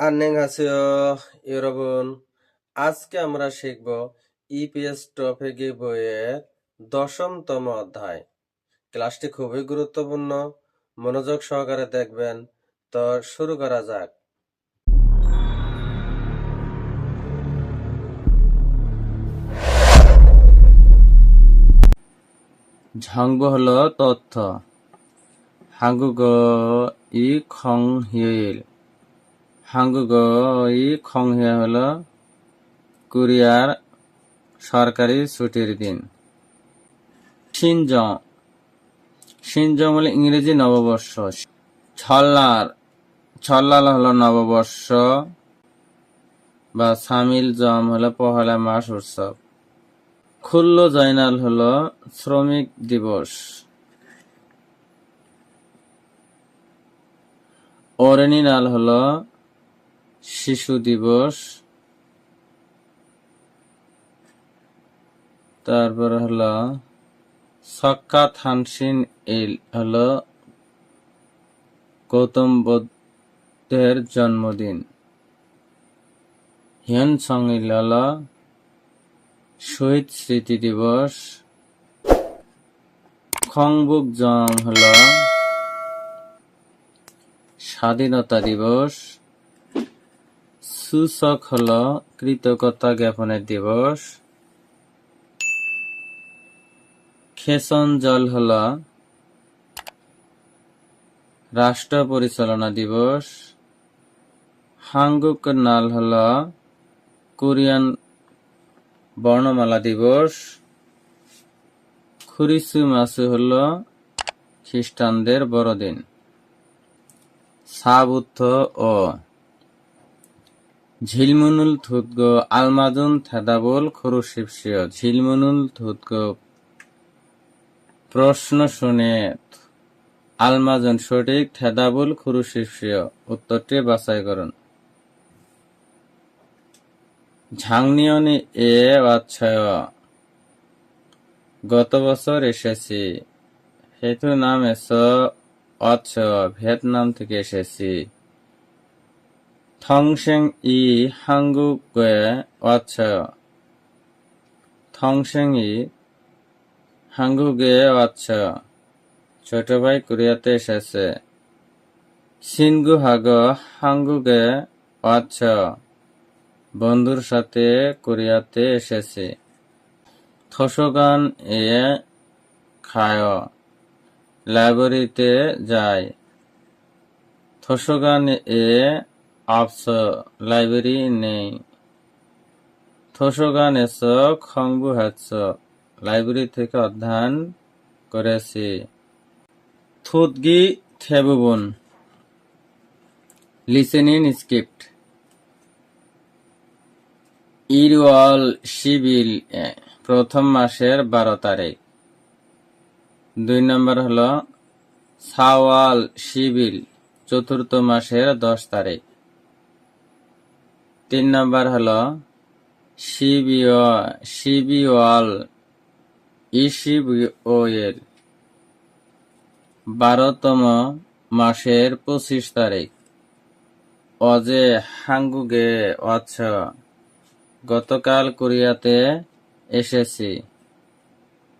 안녕하세요, 여러분. আজকে আমরা শিখব ইপিএস টপিকে বইয়ের দশমতম অধ্যায় ক্লাসটি খুবই গুরুত্বপূর্ণ মনোযোগ সহকারে দেখবেন তো শুরু করা যাক ঝাংব হলো তথ্য 한국어 이 হাঙ্গুগ ই খংহে হল কোরিয়ার সরকারি ছুটির দিন। সিনজ সিনজ হল ইংরেজি নববর্ষ। ছল্লার। ছল্লাল হল নববর্ষ বা সামিল জম হল পহলা মাস উৎসব। খুল্ল জয়নাল হল শ্রমিক দিবস। অরণিনাল হল শিশু দিবস। তারপর হলো সক্কা থানসিন ইল হলো গৌতম বুদ্ধের জন্মদিন। হিয়ন সংইল হলো শহীদ স্মৃতি দিবস। খংবুক জং হলো স্বাধীনতা দিবস। সূচক হল কৃতজ্ঞতা জ্ঞাপনের দিবস। খেসন জল হল রাষ্ট্র পরিচালনা দিবস। হাঙ্গুক নাল হলো কোরিয়ান বর্ণমালা দিবস। খুরিসু মাসু হল খ্রিস্টানদের বড়দিন। সাবুথ ও ঝিলমুনুল থুতগ আলমাদুন থেদাবল খরুশিপসিয় ঝিলমুনুল থুতগ প্রশ্ন শুনে আলমাজন সঠিক থেদাবুল খুরুশিপসিয় উত্তরটি বাছাই করুন। ঝাংনিয়নি এ বাচ্ছায় গত বছর এসেছি। হেতু নাম এস অচ্ছয় ভিয়েতনাম থেকে এসেছি। থংসেং ই হাঙ্গুকে অচ্ছয় থংসেং ই হাঙ্গুগে অচ্ছয় ছোট ভাই কোরিয়াতে এসেছে। সিনগু হাগ হাঙ্গুগে অচ্ছয় বন্ধুর সাথে কোরিয়াতে এসেছে। থসগান এ খায়। লাইব্রেরিতে যায়। থসগান এ আপস লাইব্রেরি নেই থসগান এস খংবু হ্যাচ লাইব্রেরি থেকে অধ্যয়ন করেছি। থুতগি থেবুবন। Listening script. ইরওয়াল শিবিল প্রথম মাসের বারো তারিখ। দুই নম্বর হলো সাওয়াল শিবিল, চতুর্থ মাসের দশ তারিখ। তিন নম্বর হলো শিবিও, শিবিওয়াল ইশিবিওয়েল বারোতম মাসের পঁচিশ তারিখ। অজে হাঙ্গুগে অচ্ছ গতকাল কোরিয়াতে এসেছি।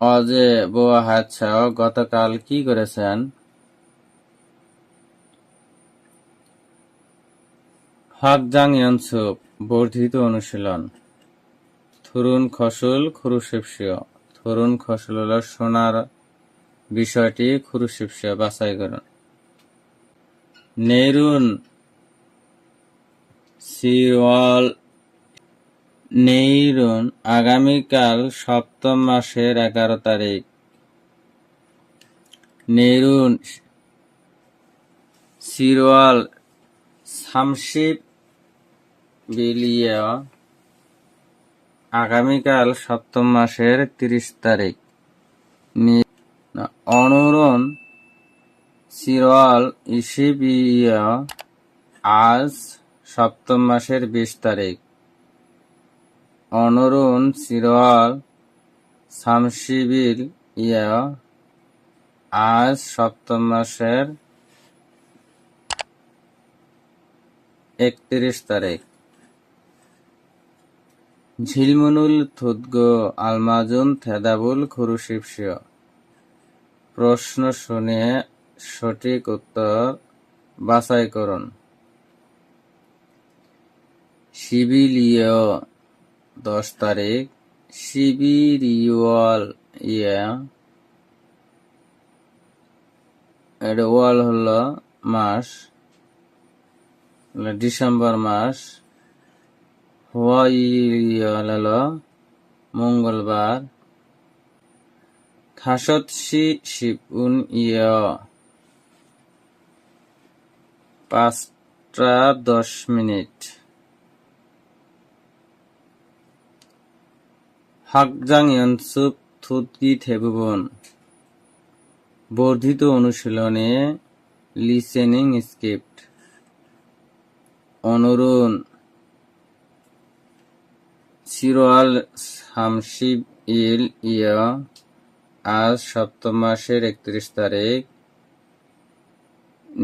অজে বোয়া হাচ্ছা গতকাল কি করেছেন? হকজাং ইয়নসুপ বর্ধিত অনুশীলন। থুরুন খসুল খুরুশিপসীয় থুরুন খসুল হল সোনার বিষয়টি খুরুশিপসীয় বাছাই করুন। নেরুন সিওয়াল নেইরুন আগামীকাল সপ্তম মাসের এগারো তারিখ। নেরুন সিরওয়াল সামশিপ বিলিয়া আগামীকাল সপ্তম মাসের তিরিশ তারিখ। অনুরণ সিরওয়াল ইসিবিয়া, আজ সপ্তম মাসের বিশ তারিখ। অনরুণ সিরওয়াল শামসিবিল ইয়া, আজ সপ্তম মাসের একত্রিশ তারিখ। ঝিলমুনুল থুদগ আলমাজুন, থেদাবুল খুরুশিপসিয় প্রশ্ন শুনে সঠিক উত্তর বাছাই করুন। সিবিলীয় দশ তারিখ সিবিরিওয়াল ইয়া। এটা ওয়াল হলো মাস, ডিসেম্বর মাস। হলো মঙ্গলবার। থাসত সি শিবুন ইয়। পাঁচটা দশ মিনিট। হাকজাং ইয়নসুপ থুতকি থেবুবন বর্ধিত অনুশীলনে লিসেনিং স্ক্রিপ্ট। অনুরুণ। সিরোয়াল শামসিব ইল ইয়া আজ সপ্তম মাসের একত্রিশ তারিখ।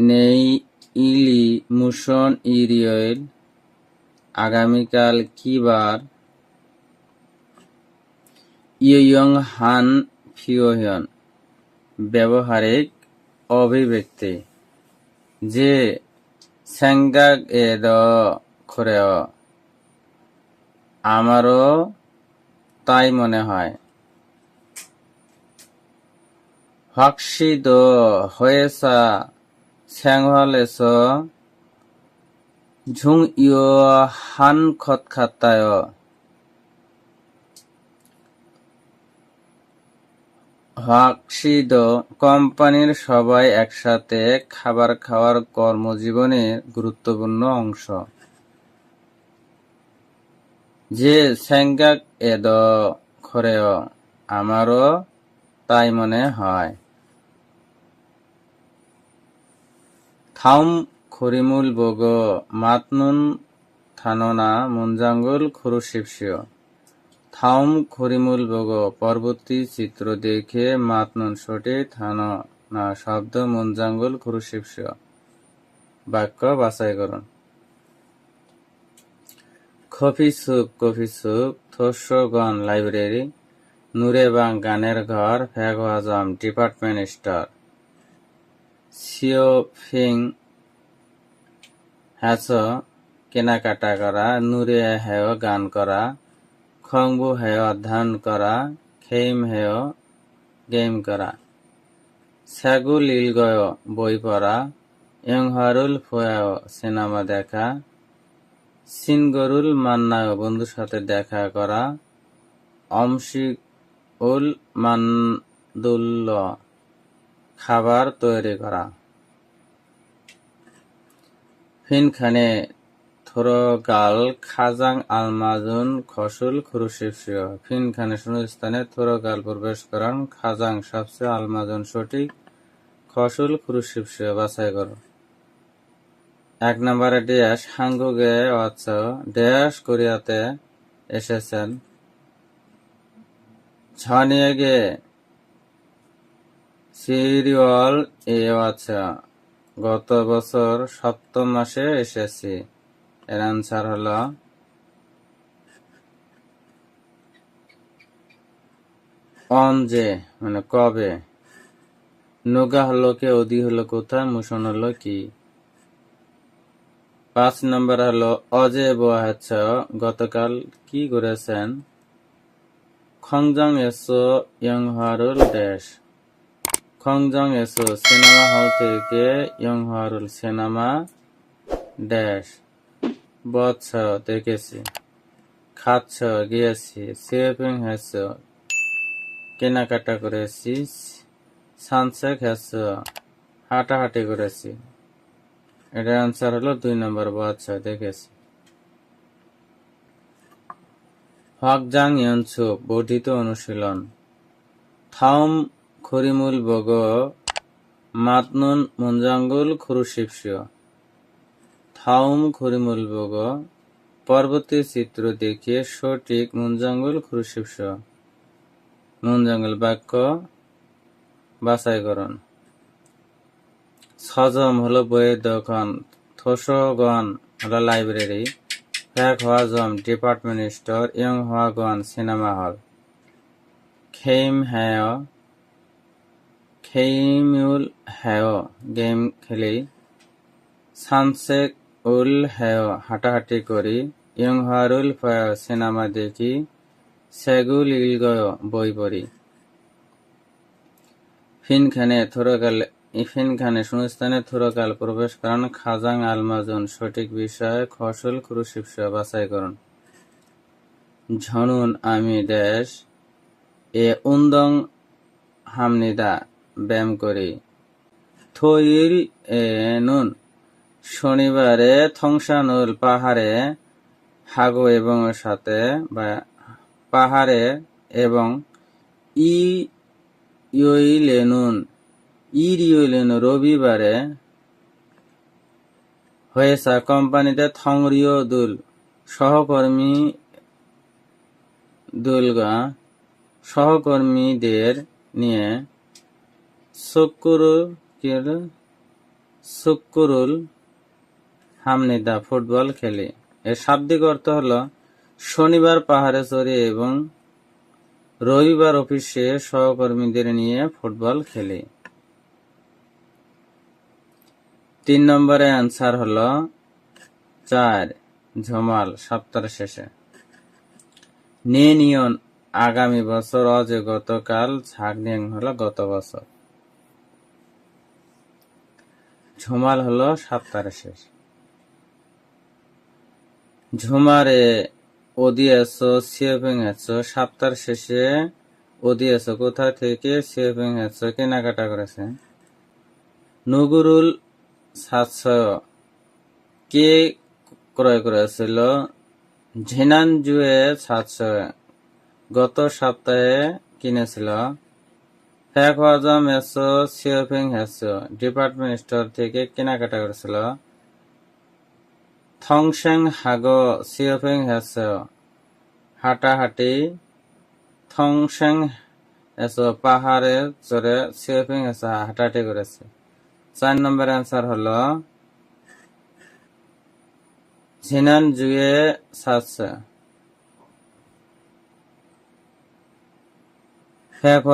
নেই ইলি মুশন ইরিয়েল, আগামীকাল কি বার? ইয়ং হান ফিওহিয়ন ব্যবহারিক অভিব্যক্তি, যে স্যাংগাক এ দ খরেও আমারও তাই মনে হয়। হকসিদ হয়েসা স্যাংহলেস ঝুং ইয় হান খত খাতায় কোম্পানির সবাই একসাথে খাবার খাওয়ার কর্মজীবনের গুরুত্বপূর্ণ অংশ। যে স্যাংগাক এদ খরেও আমারও তাই মনে হয়। থাউম খরিমুল বগ মাতনুন থাননা মুঞ্জাঙ্গুল খুরুশিপসিও থাউম খরিমুল বগ পরবর্তী চিত্র দেখে মাতনুন সটে থান না শব্দ মুঞ্জাঙ্গুল খুরুশিপসিও বাক্য বাছাই করুন কফি স্যুপ কফি স্যুপ থস্যগণ লাইব্রেরি, নুরেবাং গানের ঘর ফ্যাগওয়াজম ডিপার্টমেন্ট স্টোর। সিওফিং হ্যাচ কেনাকাটা করা, নুরে হেয় গান করা, খংবু হেয় অধ্যয়ন করা, খেইম হেয় গেম করা। স্যাগুল ইলগয় বই পড়া, ইয়ংহারুল ফোয়াও সিনেমা দেখা সিনগরুল মান্নায় বন্ধুর সাথে দেখা করা অমশিক উল মানদুল্ল খাবার তৈরি করা। ফিনখানে থোরগাল, খাজাং, আলমাজুন, খসুল খুরুশিফিয় ফিনখানে শূন্যস্থানে থোরগাল প্রবেশ করান, খাজাং সবচেয়ে আলমাজুন সঠিক, খসুল খুরুশিফিয় বাছাই করো। এক নম্বরে ড্যাশ হাঙ্গুগে অচ্ছ ড্যাশ কোরিয়াতে এসেছেন। ছনিয়েগে সিরিয়াল এ আচ্ছা গত বছর সপ্তম মাসে এসেছি। এর আনসার হলো অন যে মানে কবে? নোগা হলো কে অদি হলো কোথায়, মুসন হলো কি? পাঁচ নম্বর হলো অজে বোয়াচ্ছ গতকাল কি করেছেন? খংজং এসো, ইয়ংহারুল দেশ। খংজং এসো, সিনেমা হল থেকে ইয়ংহারুল সিনেমা ড্যাশ বৎস দেখেছি, খাচ্ছ, গিয়েছি সেভিং হেস কেনাকাটা করেছি, সানসেক হেস হাঁটাহাঁটি করেছি। এটার আনসার হলো দুই নম্বর বৎস দেখেছি। হকজাং ইয়নসু বর্ধিত অনুশীলন। থাউম খরিমুল বগ মাতনুন মুঞ্জাঙ্গুল খুরুশিপসিও থাউম খরিমুল বগ, পরবর্তী চিত্র দেখিয়ে সঠিক মুঞ্জাঙ্গুল খুরুশিপসিও মুঞ্জাঙ্গুল বাক্য বাছাই করুন সজম হলো বইয়ের দোকান। থোসগণ হলো লাইব্রেরি। ফ্যাক হওয়া জম ডিপার্টমেন্ট স্টোর, ইয়ং হওয়া গোয়ান সিনেমা হল। খেইম হ্যায় খেইমিউল হ্যায় গেম খেলি। সানসেক উল হ্যায় হাঁটাহাঁটি করি। ইয়ং হারুল ফয় সিনেমা দেখি। সেগুল ইলগয় বই পড়ি। ফিনখানে থুরকাল ইফিনখানে শূন্যস্থানে থুরকাল প্রবেশ করেন খাজাং আলমাজুন। সঠিক বিষয়ে খসল ক্রুশিপস বাছাই করুন। ঝনুন আমি দেশ, এ উন্দং হামনিদা ব্যায়াম করি। থইল এ নুন, শনিবারে থংসানুল পাহাড়ে হাগো এবং সাথে বা পাহাড়ে এবং ই ইয়ইলেনুন ইরিয়ইলেনু রবিবারে হয়েছে কোম্পানিতে থংরিও দুল সহকর্মী দুলগা সহকর্মীদের নিয়ে শুক্কুরুল কি হলো? হামনিদা ফুটবল খেলি এর শাব্দিক অর্থ হলো, শনিবার পাহাড়ে চড়ে এবং রবিবার অফিসে সহকর্মীদের নিয়ে ফুটবল খেলি তিন নম্বরে অ্যান্সার হলো চার, ঝমাল সপ্তাহ শেষে। নিয়ন আগামী বছর অজে গতকাল ঝাগনিয়াং হলো গত বছর। ঝুমাল হলো সপ্তাহের শেষ। ঝুমারে ওদিয়াস সিএফিং হ্যাচ সপ্তাহের শেষে ওদিয়াস কোথা থেকে সিএফিং হ্যাচ কেনাকাটা করেছে? নগুরুল সাতশয় কে ক্রয় করেছিল? ঝিনানজুয়ে সাতশয় গত সপ্তাহে কিনেছিল। ফ্যাক হজম এসো সিওফিং হেসো ডিপার্টমেন্ট স্টোর থেকে কেনাকাটা করেছিল। থংশেং হাগো সিওফিং হেসো হাঁটাহাঁটি। থংশেং এসো পাহাড়ে চড়ে সিওফিং হেসো হাঁটাহাঁটি করেছে। চার নম্বর অ্যান্সার হলো ঝিনান জুয়ে সাতশো। ফ্যাক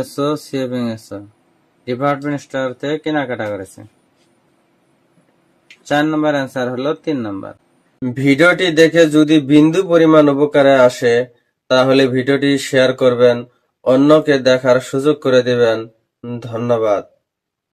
এসো সিওফিং এসো। ডিপার্টমেন্ট স্টোর কেনাকাটা করেছে। চার নম্বর অ্যান্সার হলো তিন নম্বর। ভিডিওটি দেখে যদি বিন্দু পরিমাণ উপকারে আসে, তাহলে ভিডিওটি শেয়ার করবেন, অন্যকে দেখার সুযোগ করে দিবেন। ধন্যবাদ।